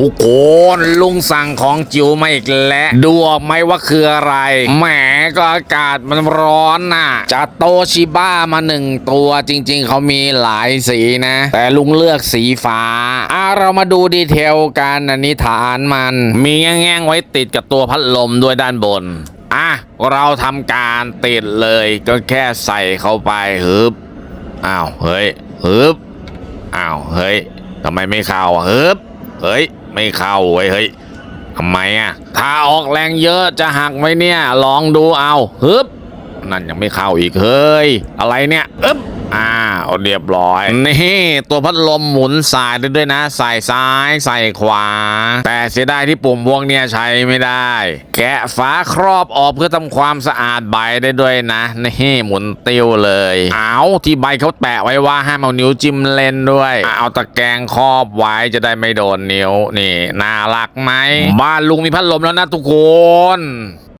ทุกคนลุงสั่งของจิ๋วมาอีกแล้วดูออกไหมว่าคืออะไรแหมก็อากาศมันร้อนน่ะจะโตชิบ้ามาหนึ่งตัวจริง ๆ เขามีหลายสีนะ แต่ลุงเลือกสีฟ้าอะเรามาดูดีเทลกันอันนี้ฐานมัน มีแง่งไว้ติดกับตัวพัดลมด้วยด้านบนอะเราทำการติดเลยก็แค่ใส่เข้าไปฮึบอ้าวเฮ้ยฮึบอ้าวเฮ้ยทำไมไม่เข้าอะฮึบ เฮ้ย ไม่เข้าเว้ยเฮ้ยทำไมอะ ถ้าออกแรงเยอะจะหักไหมเนี่ย ลองดูเอาฮึบนั่นยังไม่เข้าอีกเฮ้ย อะไรเนี่ย อึ๊บ อ้าวเรียบร้อย นี่ตัวพัดลมหมุนสายได้ด้วยนะใส่ซ้ายใส่ขวา แต่เสียดายที่ปุ่มพวกเนี้ยใช้ไม่ได้ แกะฝาครอบออกเพื่อทำความสะอาดใบได้ด้วยนะนี่หมุนติ้วเลยเอาที่ใบเขาแปะไว้ว่าห้ามเอานิ้วจิ้มเล่นด้วย เอาตะแกรงครอบไว้จะได้ไม่โดนนิ้วนี่น่ารักไหมบ้านลุงมีพัดลมแล้วนะทุกคน